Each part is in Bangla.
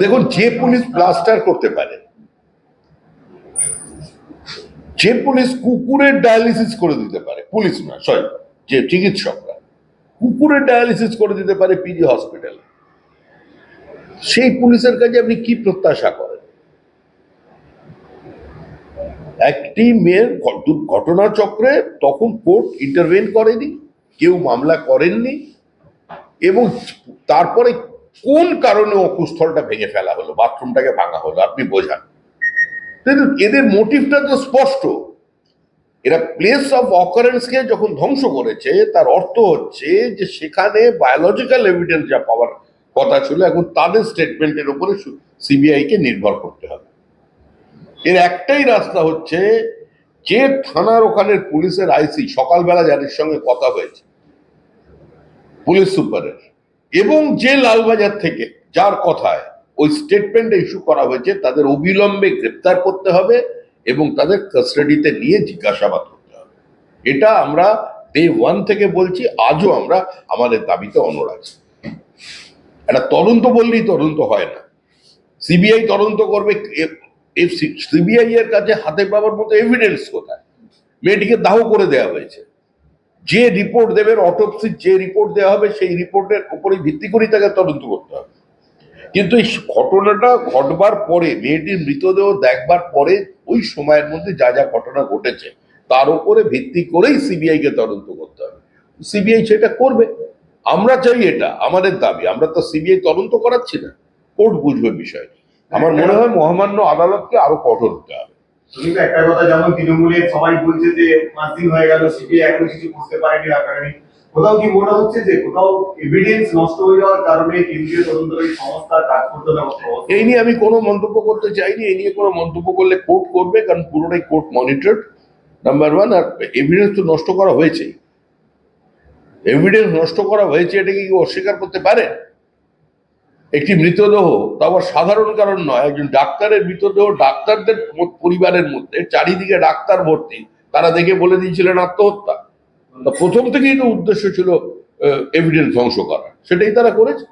দেখুন, যে পুলিশ প্লাস্টার করতে পারে, যে পুলিশ কুকুরের ডায়ালিসিস করে দিতে পারে, পুলিশ না সরি যে চিকিৎসকরা, কুকুরের ডায়ালিসিস করে দিতে পারে পিজি হসপিটালে সেই পুলিশের কাছে আপনি কি প্রত্যাশা করেন? একটি মেয়ের ঘ- দু- ঘটনাচক্রে তখন কোর্ট ইন্টারভেন করেনি, কেউ মামলা করেননি, এবং তারপরে কোন কারণে অকুস্থলটা ভেঙে ফেলা হলো? বাথরুমটাকে ভাঙা হলো, আপনি বোঝান। এদের মোটিভটা তো স্পষ্ট। এরা প্লেস অফ অকারেন্সকে যখন ধ্বংস করেছে, তার অর্থ হচ্ছে যে সেখানে বায়োলজিক্যাল এভিডেন্স যা পাওয়ার কথা ছিল, এখন তাদের স্টেটমেন্টের উপরে সিবিআই কে নির্ভর করতে হবে। এর একটাই রাস্তা হচ্ছে যে থানার ওখানের পুলিশের আইসি, সকালবেলা যাদের সঙ্গে কথা হয়েছে, পুলিশ সুপারের। এবং যে লালবাজার থেকে, যার কথায় ওই স্টেটমেন্ট ইস্যু করা হয়েছে, তাদের অবিলম্বে গ্রেপ্তার করতে হবে এবং তাদের কাস্টাডিতে নিয়ে জিজ্ঞাসাবাদ করতে হবে। এটা আমরা ডে ওয়ান থেকে বলছি, আজও আমরা আমাদের দাবিতে অনড় আছি। একটা তদন্ত বললেই তদন্ত হয় না। সিবিআই তদন্ত করবে সিবিআই এর কাছে হাতে পাওয়ার মতো এভিডেন্স কোথায়? মেয়েটিকে দাহ করে দেওয়া হয়েছে। যে রিপোর্ট দেবেন অটোপসির যে রিপোর্ট দেওয়া হবে, সেই রিপোর্টের উপরে ভিত্তি করেই তাকে তদন্ত করতে হবে। কিন্তু এই ঘটনাটা ঘটবার পরে, মেয়েটির মৃতদেহ দেখবার পরে, ওই সময়ের মধ্যে যা যা ঘটনা ঘটেছে, তার উপরে ভিত্তি করেই সিবিআই কে তদন্ত করতে হবে। সিবিআই সেটা করবে। আমরা চাই এটা, আমাদের দাবি। আমরা তো সিবিআই তদন্ত করাচ্ছি না। কোর্ট বুঝবে বিষয়টি। আমার মনে হয় মহামান্য আদালতকে আরও কঠোর হতে হবে। তুমি একটা কথা যেমন তৃণমূলের সবাই বলছে যে পাঁচ দিন হয়ে গেল সিবিআই এখনও কিছু করতে পারেনি না কারণে কোথাও কি মনে হচ্ছে যে কোথাও এভিডেন্স নষ্ট হয়ে যাওয়ার কারণে কেন্দ্রীয় তদন্তকারী সংস্থা কাজ করতে? এই নিয়ে আমি কোনো মন্তব্য করতে চাইনি, এই নিয়ে কোনো মন্তব্য করলে কোর্ট করবে, কারণ পুরোটাই কোর্ট মনিটর্ড নাম্বার ওয়ান আর এভিডেন্স তো নষ্ট করা হয়েছে এভিডেন্স নষ্ট করা হয়েছে, এটাকে কি অস্বীকার করতে পারে? একটি মৃতদেহ, তা আবার সাধারণ কারণ নয়, একজন ডাক্তারের মৃতদেহ ডাক্তারদের পরিবারের মধ্যে, চারিদিকে ডাক্তার ভর্তি, তারা দেখে বলে দিয়েছিলেন আত্মহত্যা। প্রথম থেকেই তো উদ্দেশ্য ছিল এভিডেন্স ধ্বংস করা, সেটাই তারা করেছে।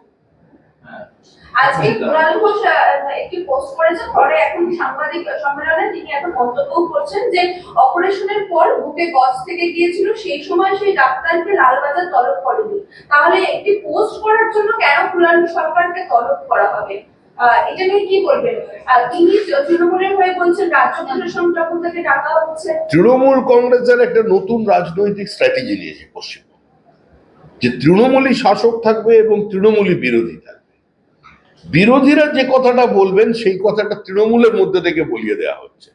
আজকে কুণাল ঘোষ একটি পোস্ট করেছেন পরে এখন সাংবাদিক সম্মেলনে তিনি এখন মন্তব্য করছেন যে অপারেশনের পর বুকে গজ থেকে গিয়েছিল, সেই সময় সেই ডাক্তারকে লালবাজার তলব করেনি। তাহলে একটি পোস্ট করার জন্য কেন কুণাল সরকারকে তলব করা হবে? এটা নিয়ে কি বলবেন? তিনি তৃণমূলের হয়ে বলছেন, রাজ্য প্রশাসন থেকে ডাকা হচ্ছে। তৃণমূল কংগ্রেসের একটা নতুন রাজনৈতিক স্ট্র্যাটেজি নিয়েছে পশ্চিমবঙ্গ। যে তৃণমূলই শাসক থাকবে এবং তৃণমূলই বিরোধী থাকবে। বিরোধীরা যে কথাটা বলবেন, সেই কথাটা তৃণমূলের মধ্যে থেকে বলিয়ে দেওয়া হচ্ছে।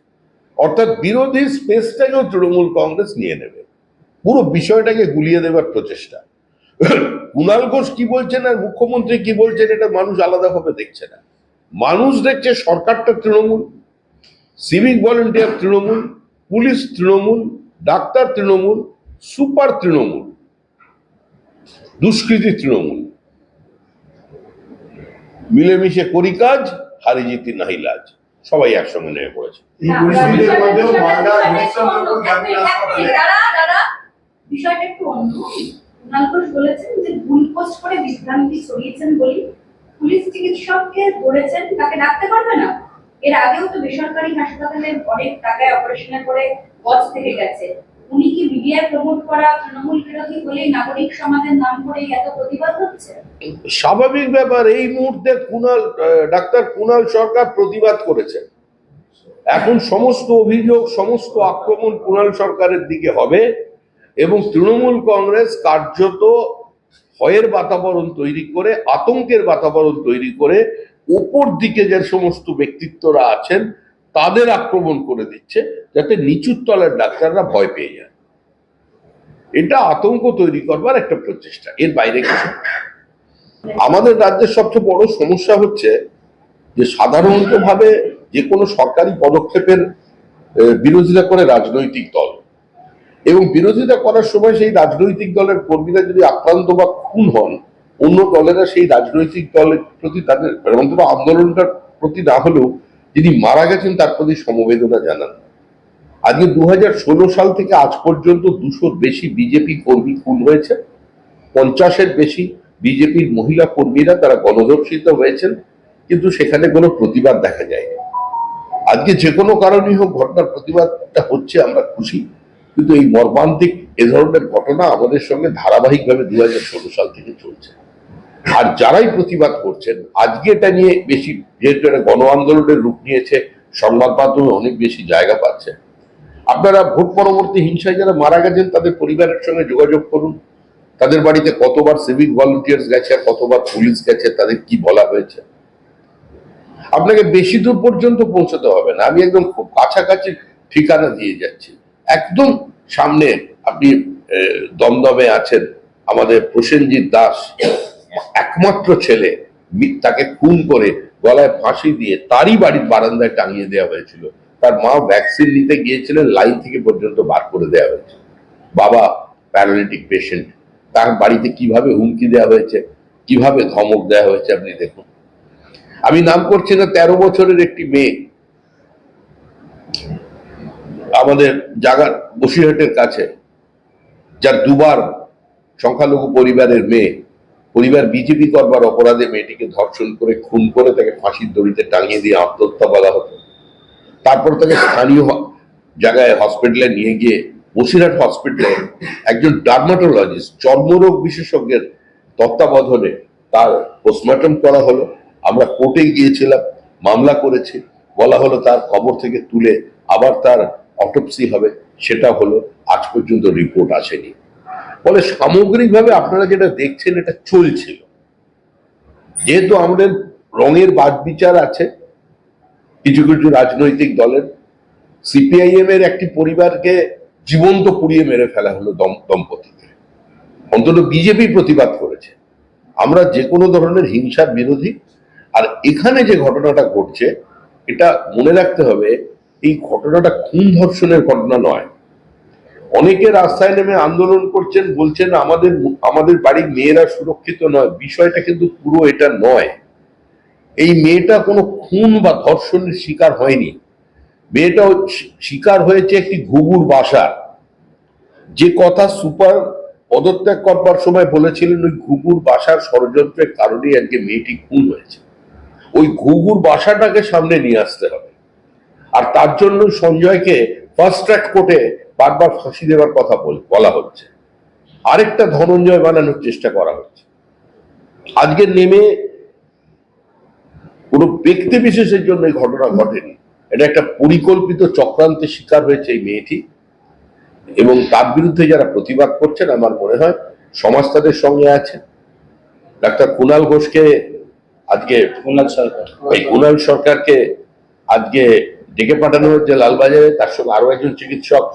অর্থাৎ বিরোধী স্পেসটাকেও তৃণমূল কংগ্রেস নিয়ে নেবে। পুরো বিষয়টাকে গুলিয়ে দেবার প্রচেষ্টা। কুণাল ঘোষ কি বলছেন আর মুখ্যমন্ত্রী কি বলছেন, এটা মানুষ আলাদাভাবে দেখছে না। মানুষ দেখছে সরকারটা Trinamool, civic volunteer Trinamool, police Trinamool, doctor Trinamool, super Trinamool, দুষ্কৃতি তৃণমূল। মিলেমিশে করি কাজ হারি জিতি নাহি লাজ। সবাই একসঙ্গে নেমে পড়েছে। বিষয়টা একটু অন্য। বলেছেন যে ভুল পোস্ট করে বিভ্রান্তি ছড়িয়েছেন বলি পুলিশ চিকিৎসককে ধরেছেন তাকে ডাকতে পারবে না। এর আগেও তো বেসরকারি হাসপাতালে অনেক টাকায় অপারেশনে করে গজ থেকে গেছে। উনি কি প্রমোট করা তৃণমূল বিরোধী বলেই নাগরিক সমাজের নাম করেই এত প্রতিবাদ হচ্ছে? স্বাভাবিক ব্যাপার, এই মুহূর্তে ডাক্তার সরকার প্রতিবাদ করেছেন। এখন সমস্ত অভিযোগ, সমস্ত আক্রমণ কুণাল সরকারের দিকে হবে এবং তৃণমূল কংগ্রেস কার্যত ভয়ের বাতাবরণ তৈরি করে, আতঙ্কের বাতাবরণ তৈরি করে, ওপর দিকে যে সমস্ত ব্যক্তিত্বরা আছেন তাদের আক্রমণ করে দিচ্ছে যাতে নিচুর তলার ডাক্তাররা ভয় পেয়ে যায়। এটা আতঙ্ক তৈরি করবার একটা প্রচেষ্টা, এর বাইরে কিছু আমাদের রাজ্যের সবচেয়ে বড় সমস্যা হচ্ছে যে সাধারণত ভাবে যে কোনো সরকারি পদক্ষেপের বিরোধিতা করে রাজনৈতিক দল। এবং বিরোধিতা করার সময় সেই রাজনৈতিক দলের কর্মীরা যদি আক্রান্ত বা খুন হন, অন্য দলেরা সেই রাজনৈতিক দলের প্রতি তাদের মানে অন্তত আন্দোলনটার প্রতি না হলেও যিনি মারা গেছেন, তার প্রতি সমবেদনা জানান। আজকে দুহাজার ষোলো সাল থেকে আজ পর্যন্ত দুশোর বেশি বিজেপি কর্মী খুন হয়েছে। পঞ্চাশের বেশি বিজেপির মহিলা কর্মীরা তারা গণধর্ষিত হয়েছেন, কিন্তু সেখানে কোনো প্রতিবাদ দেখা যায়নি। আজকে যে কোনো কারণেই হোক ঘটনার প্রতিবাদটা হচ্ছে, আমরা খুশি। কিন্তু এই মর্মান্তিক এ ধরনের ঘটনা আমাদের সঙ্গে ধারাবাহিকভাবে দু হাজার ষোলো সাল থেকে চলছে। আর যারাই প্রতিবাদ করছেন, আজকে এটা নিয়ে বেশি, যেহেতু এটা গণ আন্দোলনের রূপ নিয়েছে, সংবাদ মাধ্যমে অনেক বেশি জায়গা পাচ্ছে। আপনারা ভোট পরবর্তী হিংসায় যারা মারা গেছেন, তাদের পরিবারের সঙ্গে যোগাযোগ করুন। তাদের বাড়িতে কতবার সিভিক ভলান্টিয়ার্স গেছে, আর কতবার পুলিশ গেছে, তাদের কি বলা হয়েছে? আপনাকে বেশি দূর পর্যন্ত পৌঁছতে হবে না। আমি একদম খুব কাছাকাছি ঠিকানা দিয়ে যাচ্ছি। একদম সামনে আপনি দমদমে আছেন আমাদের প্রসেনজিৎ দাস। একমাত্র ছেলে তাকে খুন করে গলায় ফাঁসি দিয়ে তারই বাড়ির বারান্দায় টাঙিয়ে দেওয়া হয়েছিল। তার মা ভ্যাকসিন নিতে গিয়েছিলেন লাইন থেকে পর্যন্ত বার করে দেওয়া হয়েছে। বাবা প্যারালিটিক পেশেন্ট তার বাড়িতে কীভাবে হুমকি দেওয়া হয়েছে, কীভাবে ধমক দেওয়া হয়েছে আপনি দেখুন। আমি নাম করছি না, তেরো বছরের একটি মেয়ে। আমাদের জাগার বসিরহাটের কাছে, যার দুবার সংখ্যালঘু পরিবারের মেয়ে। পরিবার বিজেপি করবার অপরাধে মেয়েটিকে ধর্ষণ করে, খুন করে তাকে ফাঁসির দড়িতে টাঙিয়ে দিয়ে আত্মহত্যা বলা হতো। তারপর তাকে স্থানীয় জায়গায় হসপিটালে নিয়ে গিয়ে বসিরহাট হসপিটালে একজন ডার্মাটোলজিস্ট চর্মরোগ বিশেষজ্ঞের তত্ত্বাবধানে তার পোস্টমর্টম করা হলো। আমরা কোর্টে গিয়েছিলাম, মামলা করেছি। বলা হলো তার খবর থেকে তুলে আবার তার অটোপসি হবে। সেটা হলো, আজ পর্যন্ত রিপোর্ট আসেনি। ফলে সামগ্রিকভাবে আপনারা যেটা দেখছেন, এটা চলছিল। যেহেতু আমাদের রঙের বাদ বিচার আছে, কিছু কিছু রাজনৈতিক দলের, সিপিআইএম এর একটি পরিবারকে জীবন্ত পুড়িয়ে মেরে ফেলা হলো দম- দম্পতিকে অন্তত বিজেপি প্রতিবাদ করেছে। আমরা যে কোনো ধরনের হিংসার বিরোধী, আর এখানে যে ঘটনাটা ঘটছে, এটা মনে রাখতে হবে, এই ঘটনাটা খুন ধর্ষণের ঘটনা নয়। অনেকে রাস্তায় নেমে আন্দোলন করছেন, বলছেন আমাদের আমাদের বাড়ির মেয়েরা সুরক্ষিত নয়। বিষয়টা কিন্তু পুরো এটা নয়। এই মেয়েটা কোনো খুন বা ধর্ষণের শিকার হয়নি। মেয়েটা শিকার হয়েছে একটি ঘুঘুর বাসা। যে কথা সুপার পদত্যাগ করবার সময় বলেছিলেন, ওই ঘুঘুর বাসার ষড়যন্ত্রের কারণেই আজকে মেয়েটি খুন হয়েছে। ওই ঘুঘুর বাসাটাকে সামনে নিয়ে আসতে হবে। আর তার জন্য সঞ্জয়কে ফার্স্ট ট্র্যাক কোর্টে বারবার ফাঁসি দেওয়ার কথা বলা হচ্ছে। আরেকটা ধনঞ্জয় বানানোর চেষ্টা করা হচ্ছে। আজকে নেমে কোনো ব্যক্তি বিশেষের জন্য এই ঘটনা ঘটেনি। এটা একটা পরিকল্পিত চক্রান্তের শিকার হয়েছে এই মেয়েটি। এবং তার বিরুদ্ধে যারা প্রতিবাদ করছেন আমার মনে হয় সমাজ তাদের সঙ্গে আছে। ডাক্তার কুণাল ঘোষকে আজকে কুণাল সরকার। এই কুণাল সরকারকে আজকে ডেকে পাঠানো হচ্ছে লালবাজারে তার সঙ্গে আরও একজন চিকিৎসক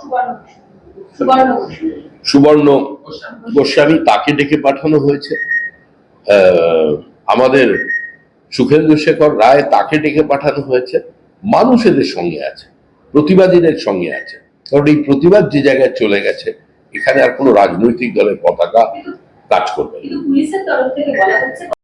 সুবর্ণ গোস্বামী তাকে ডেকে পাঠানো হয়েছে। আমাদের সুখেন্দু শেখর রায় তাকে ডেকে পাঠানো হয়েছে। মানুষ এদের সঙ্গে আছে প্রতিবাদীদের সঙ্গে আছে। কারণ এই প্রতিবাদ যে জায়গায় চলে গেছে এখানে আর কোনো রাজনৈতিক দলের পতাকা কাজ করবে